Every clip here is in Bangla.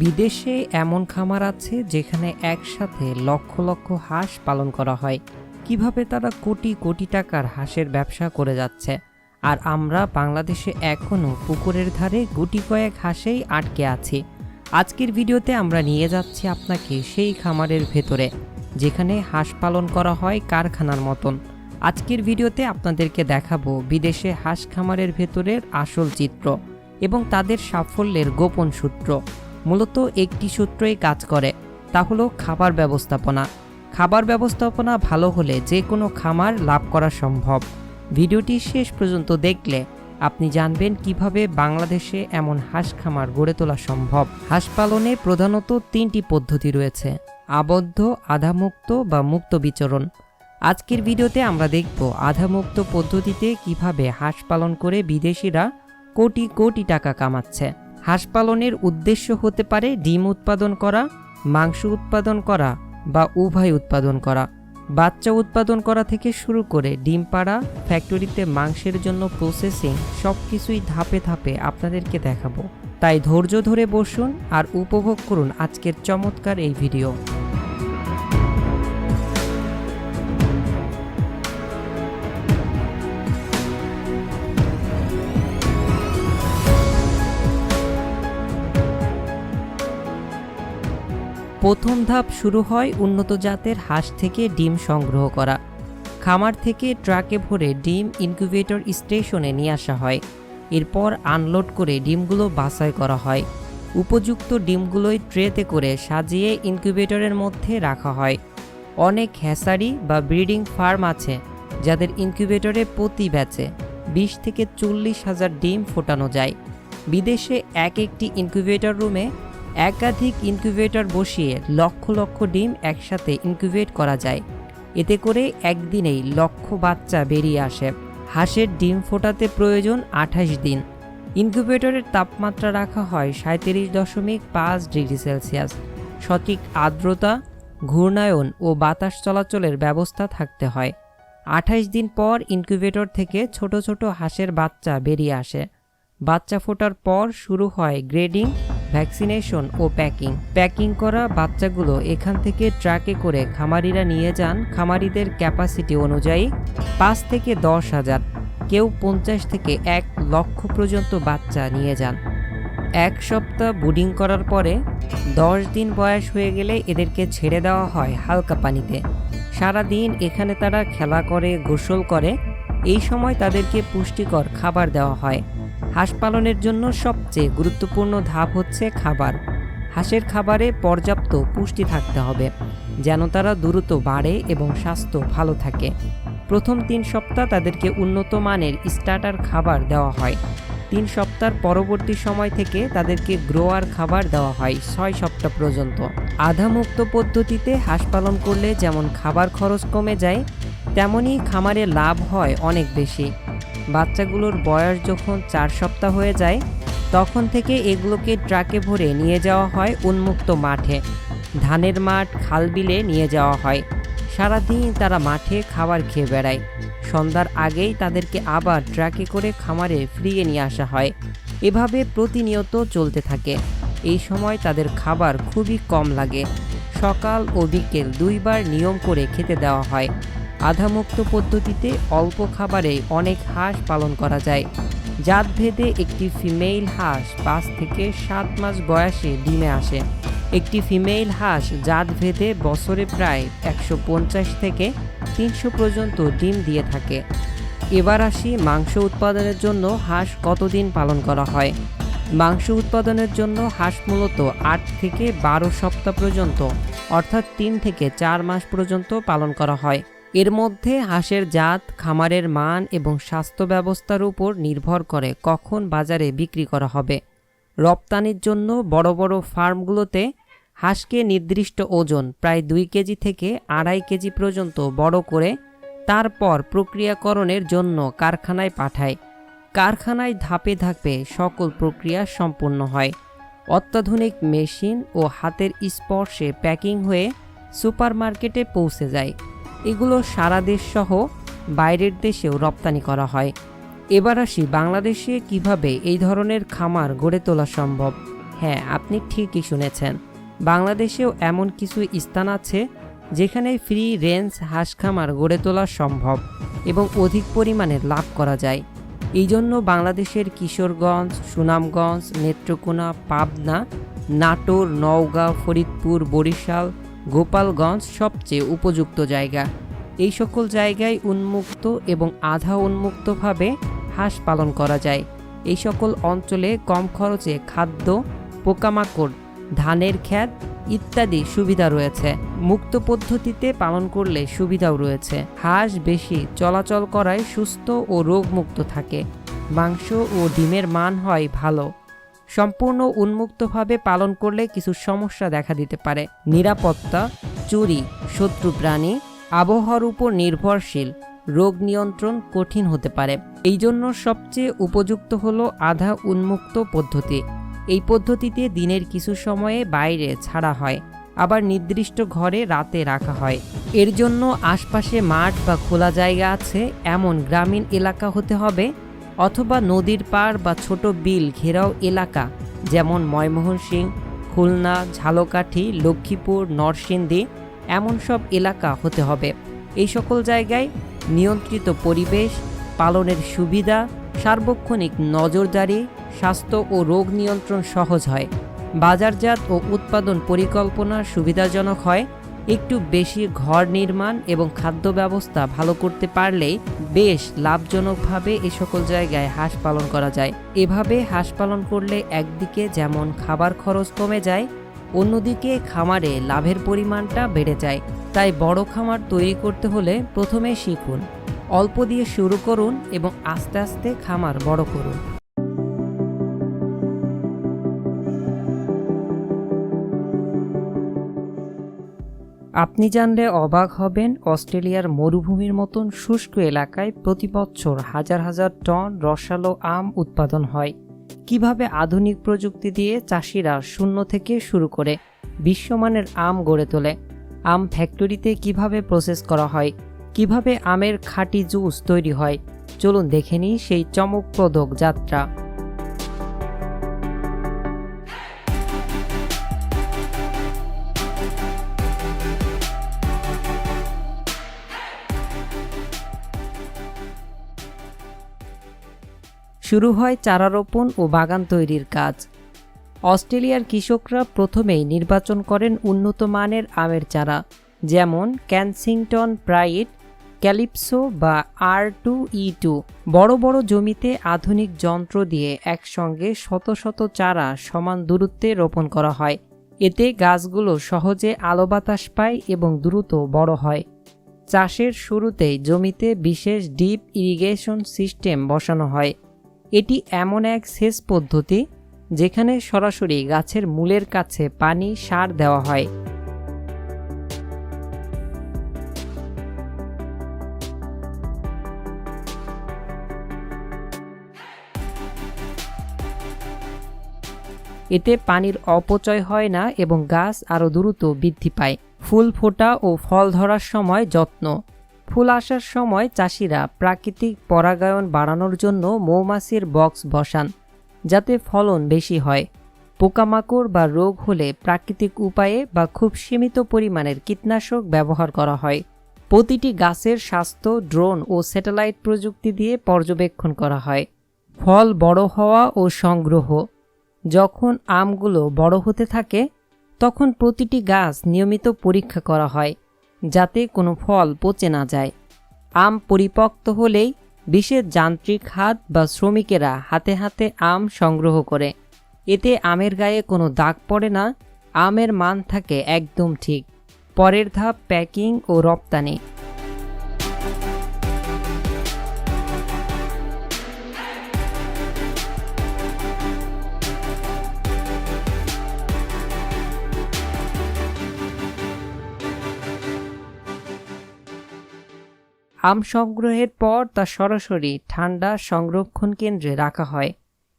বিদেশে এমন খামার আছে যেখানে একসাথে লক্ষ লক্ষ হাঁস পালন করা হয়। কীভাবে তারা কোটি কোটি টাকার হাঁসের ব্যবসা করে যাচ্ছে? আর আমরা বাংলাদেশে এখনও পুকুরের ধারে গুটি কয়েক হাঁসেই আটকে আছি। আজকের ভিডিওতে আমরা নিয়ে যাচ্ছি আপনাকে সেই খামারের ভেতরে, যেখানে হাঁস পালন করা হয় কারখানার মতন। আজকের ভিডিওতে আপনাদেরকে দেখাবো বিদেশে হাঁস খামারের ভেতরের আসল চিত্র এবং তাদের সাফল্যের গোপন সূত্র। মূলত একটি সূত্রই কাজ করে, তা হলো খাবার ব্যবস্থাপনা। খাবার ব্যবস্থাপনা ভালো হলে যে কোনো খামার লাভ করা সম্ভব। ভিডিওটি শেষ পর্যন্ত দেখলে আপনি জানবেন কীভাবে বাংলাদেশে এমন হাঁস খামার গড়ে তোলা সম্ভব। হাঁস পালনে প্রধানত তিনটি পদ্ধতি রয়েছে, আবদ্ধ, আধামুক্ত বা মুক্ত বিচরণ। আজকের ভিডিওতে আমরা দেখব আধামুক্ত পদ্ধতিতে কীভাবে হাঁস পালন করে বিদেশিরা কোটি কোটি টাকা কামাচ্ছে। হাঁস পালনের উদ্দেশ্য হতে পারে ডিম উৎপাদন করা, মাংস উৎপাদন করা বা উভয় উৎপাদন করা। বাচ্চা উৎপাদন করা থেকে শুরু করে ডিম পাড়া, ফ্যাক্টরিতে মাংসের জন্য প্রসেসিং সব কিছুই ধাপে ধাপে আপনাদেরকে দেখাবো। তাই ধৈর্য ধরে বসুন আর উপভোগ করুন আজকের চমৎকার এই ভিডিও। প্রথম ধাপ শুরু হয় উন্নত জাতের হাঁস থেকে ডিম সংগ্রহ করা। খামার থেকে ট্রাকে ভরে ডিম ইনকিউবেটর স্টেশনে নিয়ে আসা হয়। এরপর আনলোড করে ডিমগুলো বাছাই করা হয়। উপযুক্ত ডিমগুলোই ট্রেতে করে সাজিয়ে ইনকিউবেটরের মধ্যে রাখা হয়। অনেক হ্যাসারি বা ব্রিডিং ফার্ম আছে যাদের ইনকিউবেটরে প্রতি ব্যাচে বিশ থেকে চল্লিশ হাজার ডিম ফোটানো যায়। বিদেশে এক একটি ইনকিউবেটর রুমে একাধিক ইনকিউবেটর বসিয়ে লক্ষ লক্ষ ডিম একসাথে ইনকিউবেট করা যায়। এতে করে একদিনেই লক্ষ বাচ্চা বেরিয়ে আসে। হাঁসের ডিম ফোটাতে প্রয়োজন আঠাশ দিন। ইনকিউবেটরের তাপমাত্রা রাখা হয় সাঁত্রিশ দশমিক পাঁচ ডিগ্রি সেলসিয়াস। সঠিক আর্দ্রতা, ঘূর্ণায়ন ও বাতাস চলাচলের ব্যবস্থা থাকতে হয়। আঠাশ দিন পর ইনকিউবেটর থেকে ছোট ছোট হাঁসের বাচ্চা বেরিয়ে আসে। বাচ্চা ফোটার পর শুরু হয় গ্রেডিং ভ্যাকসিনেশন ও প্যাকিং। প্যাকিং করা বাচ্চাগুলো এখান থেকে ট্রাকে করে খামারিরা নিয়ে যান খামারিদের ক্যাপাসিটি অনুযায়ী পাঁচ থেকে দশ হাজার। কেউ পঞ্চাশ থেকে এক লক্ষ পর্যন্ত বাচ্চা নিয়ে যান। এক সপ্তাহ বুডিং করার পরে দশ দিন বয়স হয়ে গেলে এদেরকে ছেড়ে দেওয়া হয় হালকা পানিতে। সারাদিন এখানে তারা খেলা করে, গোসল করে। এই সময় তাদেরকে পুষ্টিকর খাবার দেওয়া হয়। হাঁস পালনের জন্য সবচেয়ে গুরুত্বপূর্ণ ধাপ হচ্ছে খাবার। হাঁসের খাবারে পর্যাপ্ত পুষ্টি থাকতে হবে, যেন তারা দ্রুত বাড়ে এবং স্বাস্থ্য ভালো থাকে। প্রথম তিন সপ্তাহ তাদেরকে উন্নত মানের স্টার্টার খাবার দেওয়া হয়। তিন সপ্তাহ পরবর্তী সময় থেকে তাদেরকে গ্রোয়ার খাবার দেওয়া হয় ছয় সপ্তাহ পর্যন্ত। আধামুক্ত পদ্ধতিতে হাঁস পালন করলে যেমন খাবার খরচ কমে যায় তেমনই খামারে লাভ হয় অনেক বেশি। বাচ্চাগুলোর বয়স যখন চার সপ্তাহ হয়ে যায়, তখন থেকে এগুলোকে ট্রাকে ভরে নিয়ে যাওয়া হয় উন্মুক্ত মাঠে। ধানের মাঠ, খাল বিলে নিয়ে যাওয়া হয়। সারাদিন তারা মাঠে খাবার খেয়ে বেড়ায়। সন্ধ্যার আগেই তাদেরকে আবার ট্রাকে করে খামারে ফিরিয়ে নিয়ে আসা হয়। এভাবে প্রতিনিয়ত চলতে থাকে। এই সময় তাদের খাবার খুবই কম লাগে। সকাল ও বিকেল দুইবার নিয়ম করে খেতে দেওয়া হয়। আধামুক্ত পদ্ধতিতে অল্প খাবারে অনেক হাঁস পালন করা যায়। জাত ভেদে একটি ফিমেইল হাঁস পাঁচ থেকে সাত মাস বয়সে ডিমে আসে। একটি ফিমেইল হাঁস জাত ভেদে বছরে প্রায় একশো পঞ্চাশ থেকে তিনশো পর্যন্ত ডিম দিয়ে থাকে। এবার আসি মাংস উৎপাদনের জন্য হাঁস কতদিন পালন করা হয়? মাংস উৎপাদনের জন্য হাঁস মূলত আট থেকে বারো সপ্তাহ পর্যন্ত, অর্থাৎ তিন থেকে চার মাস পর্যন্ত পালন করা হয়। এর মধ্যে হাঁসের জাত, খামারের মান এবং স্বাস্থ্য ব্যবস্থার উপর নির্ভর করে কখন বাজারে বিক্রি করা হবে। রপ্তানির জন্য বড় বড় ফার্মগুলোতে হাঁসকে নির্দিষ্ট ওজন প্রায় দুই কেজি থেকে আড়াই কেজি পর্যন্ত বড় করে তারপর প্রক্রিয়াকরণের জন্য কারখানায় পাঠায়। কারখানায় ধাপে ধাপে সকল প্রক্রিয়া সম্পূর্ণ হয়। অত্যাধুনিক মেশিন ও হাতের স্পর্শে প্যাকিং হয়ে সুপারমার্কেটে পৌঁছে যায়। এগুলো সারা দেশ সহ বাইরের দেশেও রপ্তানি করা হয়। এবার আসি বাংলাদেশে কীভাবে এই ধরনের খামার গড়ে তোলা সম্ভব? হ্যাঁ আপনি ঠিকই শুনেছেন। বাংলাদেশেও এমন কিছু স্থান আছে যেখানে ফ্রি রেঞ্জ হাঁস খামার গড়ে তোলা সম্ভব এবং অধিক পরিমাণে লাভ করা যায়। এই জন্য বাংলাদেশের কিশোরগঞ্জ, সুনামগঞ্জ, নেত্রকোনা, পাবনা, নাটোর, নওগাঁ, ফরিদপুর, বরিশাল গোপালগঞ্জ সবচেয়ে উপযুক্ত জায়গা। এই সকল জায়গায় উন্মুক্ত এবং আধা উন্মুক্তভাবে হাঁস পালন করা যায়। এই সকল অঞ্চলে কম খরচে খাদ্য, পোকামাকড়, ধানের খ্যাত ইত্যাদি সুবিধা রয়েছে। মুক্ত পদ্ধতিতে পালন করলে সুবিধাও রয়েছে। হাঁস বেশি চলাচল করায় সুস্থ ও রোগমুক্ত থাকে। মাংস ও ডিমের মান হয় ভালো। সম্পূর্ণ উন্মুক্তভাবে পালন করলে কিছু সমস্যা দেখা দিতে পারে। নিরাপত্তা, চুরি শত্রু প্রাণী আবহাওয়ার উপর নির্ভরশীল, রোগ নিয়ন্ত্রণ কঠিন হতে পারে। এই জন্য সবচেয়ে উপযুক্ত হলো আধা উন্মুক্ত পদ্ধতি। এই পদ্ধতিতে দিনের কিছু সময়ে বাইরে ছাড়া হয়, আবার নির্দিষ্ট ঘরে রাতে রাখা হয়। এর জন্য আশপাশে মাঠ বা খোলা জায়গা আছে, এমন গ্রামীণ এলাকা হতে হবে অথবা নদীর পাড় বা ছোট বিল ঘেরাও এলাকা, যেমন ময়মোহন সিং খুলনা, ঝালকাঠি, লক্ষ্মীপুর, নরসিংদী, এমন সব এলাকা হতে হবে। এই সকল জায়গায় নিয়ন্ত্রিত পরিবেশ, পালনের সুবিধা, সার্বক্ষণিক নজরদারি, স্বাস্থ্য ও রোগ নিয়ন্ত্রণ সহজ হয়। বাজারজাত ও উৎপাদন পরিকল্পনা সুবিধাজনক হয়। একটু বেশি ঘর নির্মাণ এবং খাদ্য ব্যবস্থা ভালো করতে পারলেই বেশ লাভজনকভাবে এ সকল জায়গায় হাঁস পালন করা যায়। এভাবে হাঁস পালন করলে একদিকে যেমন খাবার খরচ কমে যায়, অন্যদিকে খামারে লাভের পরিমাণটা বেড়ে যায়। তাই বড় খামার তৈরি করতে হলে প্রথমে শিখুন, অল্প দিয়ে শুরু করুন এবং আস্তে আস্তে খামার বড় করুন। আপনি জানলে অবাক হবেন, অস্ট্রেলিয়ার মরুভূমির মতন শুষ্ক এলাকায় প্রতি বছর হাজার হাজার টন রসালো আম উৎপাদন হয়। কীভাবে আধুনিক প্রযুক্তি দিয়ে চাষিরা শূন্য থেকে শুরু করে বিশ্বমানের আম গড়ে তোলে? আম ফ্যাক্টরিতে কীভাবে প্রসেস করা হয়? কীভাবে আমের খাঁটি জুস তৈরি হয়? চলুন দেখে নিই সেই চমকপ্রদক যাত্রা। শুরু হয় চারা রোপণ ও বাগান তৈরির কাজ। অস্ট্রেলিয়ার কৃষকরা প্রথমেই নির্বাচন করেন উন্নত মানের আমের চারা, যেমন ক্যানসিংটন প্রাইড, ক্যালিপসো বা আর টু ই টু। বড় বড় জমিতে আধুনিক যন্ত্র দিয়ে একসঙ্গে শত শত চারা সমান দূরত্বে রোপণ করা হয়। এতে গাছগুলো সহজে আলো বাতাস পায় এবং দ্রুত বড় হয়। চাষের শুরুতেই জমিতে বিশেষ ডিপ ইরিগেশন সিস্টেম বসানো হয়। এটি এমন এক সেচ পদ্ধতি যেখানে সরাসরি গাছের মূলের কাছে পানি, সার দেওয়া হয়। এতে পানির অপচয় হয় না এবং গাছ আরও দ্রুত বৃদ্ধি পায়। ফুল ফোটা ও ফল ধরার সময় যত্ন। ফুল আসার সময় চাষিরা প্রাকৃতিক পরাগায়ন বাড়ানোর জন্য মৌমাছির বক্স বসান, যাতে ফলন বেশি হয়। পোকামাকড় বা রোগ হলে প্রাকৃতিক উপায়ে বা খুব সীমিত পরিমাণের কীটনাশক ব্যবহার করা হয়। প্রতিটি গাছের স্বাস্থ্য, ড্রোন ও স্যাটেলাইট প্রযুক্তি দিয়ে পর্যবেক্ষণ করা হয়। ফল বড় হওয়া ও সংগ্রহ। যখন আমগুলো বড় হতে থাকে, তখন প্রতিটি গাছ নিয়মিত পরীক্ষা করা হয়। যাতে কোনো ফল পচে না যায়। আম পরিপক্ত হলেই বিশেষ যান্ত্রিক হাত বা শ্রমিকেরা হাতে হাতে আম সংগ্রহ করে। এতে আমের গায়ে কোনো দাগ পড়ে না, আমের মান থাকে একদম ঠিক। পরের ধাপ প্যাকিং ও রপ্তানি। আম সংগ্রহের পর তা সরাসরি ঠান্ডা সংরক্ষণ কেন্দ্রে রাখা হয়।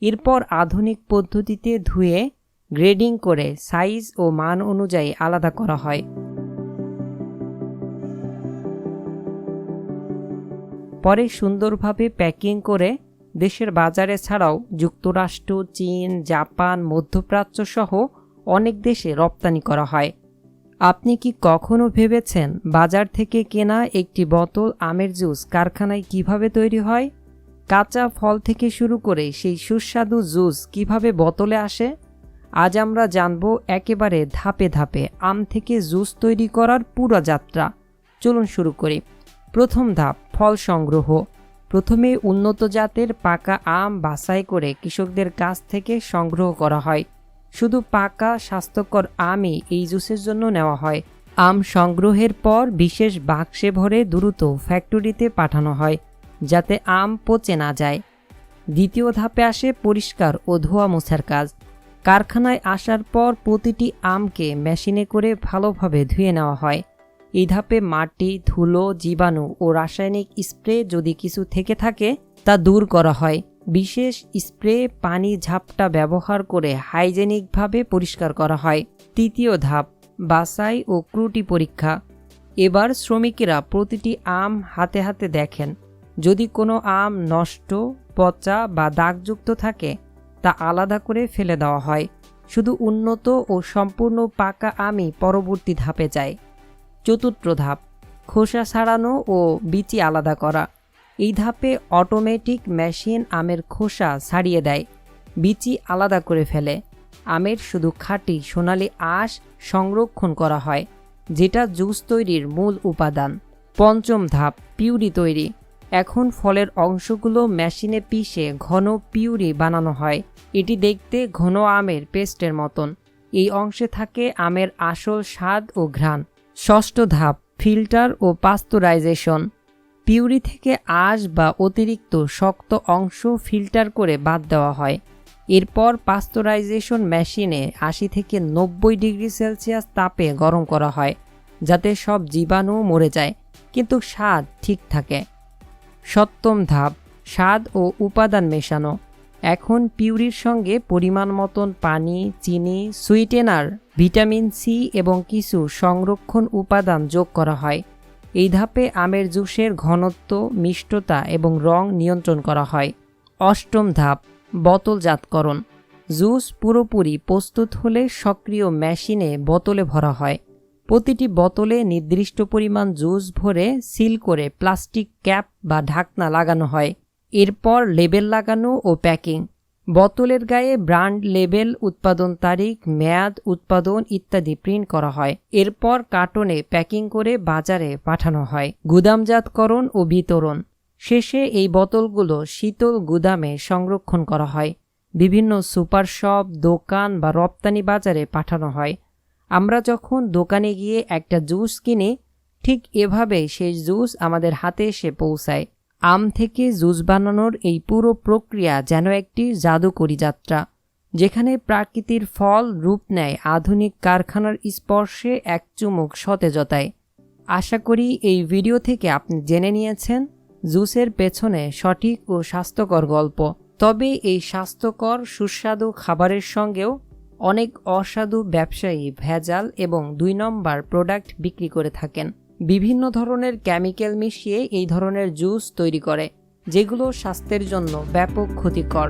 এরপর আধুনিক পদ্ধতিতে ধুয়ে গ্রেডিং করে সাইজ ও মান অনুযায়ী আলাদা করা হয়। পরে সুন্দরভাবে প্যাকিং করে দেশের বাজারে ছাড়াও যুক্তরাষ্ট্র, চীন, জাপান মধ্যপ্রাচ্য সহ অনেক দেশে রপ্তানি করা হয়। আপনি কি কখনো ভেবেছেন বাজার থেকে কেনা একটি বোতল আমের জুস কারখানায় কীভাবে তৈরি হয়? কাঁচা ফল থেকে শুরু করে সেই সুস্বাদু জুস কীভাবে বোতলে আসে? আজ আমরা জানব একেবারে ধাপে ধাপে আম থেকে জুস তৈরি করার পুরো যাত্রা। চলুন শুরু করি। প্রথম ধাপ, ফল সংগ্রহ। প্রথমে উন্নত জাতের পাকা আম বাছাই করে কৃষকদের কাছ থেকে সংগ্রহ করা হয়। শুধু পাকা, স্বাস্থ্যকর আমই এই জুসের জন্য নেওয়া হয়। আম সংগ্রহের পর বিশেষ বাক্সে ভরে দ্রুত ফ্যাক্টরিতে পাঠানো হয়, যাতে আম পচে না যায়। দ্বিতীয় ধাপে আসে পরিষ্কার ও ধোয়া মোছার কাজ। কারখানায় আসার পর প্রতিটি আমকে মেশিনে করে ভালোভাবে ধুয়ে নেওয়া হয়। এই ধাপে মাটি, ধুলো, জীবাণু ও রাসায়নিক স্প্রে যদি কিছু থেকে থাকে, তা দূর করা হয়। বিশেষ স্প্রে পানি ঝাপটা ব্যবহার করে হাইজেনিকভাবে পরিষ্কার করা হয়। তৃতীয় ধাপ, বাছাই ও ক্রুটি পরীক্ষা। এবার শ্রমিকেরা প্রতিটি আম হাতে হাতে দেখেন। যদি কোনো আম নষ্ট, পচা বা দাগযুক্ত থাকে, তা আলাদা করে ফেলে দেওয়া হয়। শুধু উন্নত ও সম্পূর্ণ পাকা আমই পরবর্তী ধাপে যায়। চতুর্থ ধাপ, খোসা ছাড়ানো ও বিচি আলাদা করা। এই ধাপে অটোমেটিক মেশিন আমের খোসা ছাড়িয়ে দেয়। বিচি আলাদা করে ফেলে। আমের শুধু খাঁটি সোনালি আঁশ সংরক্ষণ করা হয়, যেটা জুস তৈরির মূল উপাদান। পঞ্চম ধাপ, পিউরি তৈরি। এখন ফলের অংশগুলো মেশিনে পিষে ঘন পিউরি বানানো হয়। এটি দেখতে ঘন আমের পেস্টের মতন। এই অংশে থাকে আমের আসল স্বাদ ও ঘ্রাণ। ষষ্ঠ ধাপ, ফিল্টার ও পাস্তুরাইজেশন। পিউরি থেকে আঁশ বা অতিরিক্ত শক্ত অংশ ফিল্টার করে বাদ দেওয়া হয়। এরপর পাস্তুরাইজেশন মেশিনে আশি থেকে নব্বই ডিগ্রি সেলসিয়াস তাপে গরম করা হয়, যাতে সব জীবাণু মরে যায়, কিন্তু স্বাদ ঠিক থাকে। সপ্তম ধাপ, স্বাদ ও উপাদান মেশানো। এখন পিউরির সঙ্গে পরিমাণ মতন পানি, চিনি, সুইটেনার, ভিটামিন সি এবং কিছু সংরক্ষণ উপাদান যোগ করা হয়। এই ধাপে আমের জুসের ঘনত্ব, মিষ্টতা এবং রং নিয়ন্ত্রণ করা হয়। অষ্টম ধাপ, বোতলজাতকরণ। জুস পুরোপুরি প্রস্তুত হলে সক্রিয় মেশিনে বোতলে ভরা হয়। প্রতিটি বোতলে নির্দিষ্ট পরিমাণ জুস ভরে সিল করে প্লাস্টিক ক্যাপ বা ঢাকনা লাগানো হয়। এরপর লেবেল লাগানো ও প্যাকিং। বোতলের গায়ে ব্র্যান্ড লেবেল উৎপাদন তারিখ, মেয়াদ উৎপাদন ইত্যাদি প্রিন্ট করা হয়। এরপর কার্টনে প্যাকিং করে বাজারে পাঠানো হয়। গুদামজাতকরণ ও বিতরণ। শেষে এই বোতলগুলো শীতল গুদামে সংরক্ষণ করা হয়। বিভিন্ন সুপার শপ, দোকান বা রপ্তানি বাজারে পাঠানো হয়। আমরা যখন দোকানে গিয়ে একটা জুস কিনি, ঠিক এভাবে সেই জুস আমাদের হাতে এসে পৌঁছায়। আম থেকে জুস বানানোর এই পুরো প্রক্রিয়া যেন একটি জাদুকরী যাত্রা, যেখানে প্রাকৃতির ফল রূপ নেয় আধুনিক কারখানার স্পর্শে এক চুমুক সতেজতায়। আশা করি এই ভিডিও থেকে আপনি জেনে নিয়েছেন জুসের পেছনে সঠিক ও স্বাস্থ্যকর গল্প। তবে এই স্বাস্থ্যকর, সুস্বাদু খাবারের সঙ্গেও অনেক অসাধু ব্যবসায়ী ভেজাল এবং দুই নম্বর প্রোডাক্ট বিক্রি করে থাকেন। বিভিন্ন ধরনের কেমিক্যাল মিশিয়ে এই ধরনের জুস তৈরি করে যেগুলো স্বাস্থ্যের জন্য ব্যাপক ক্ষতিকর।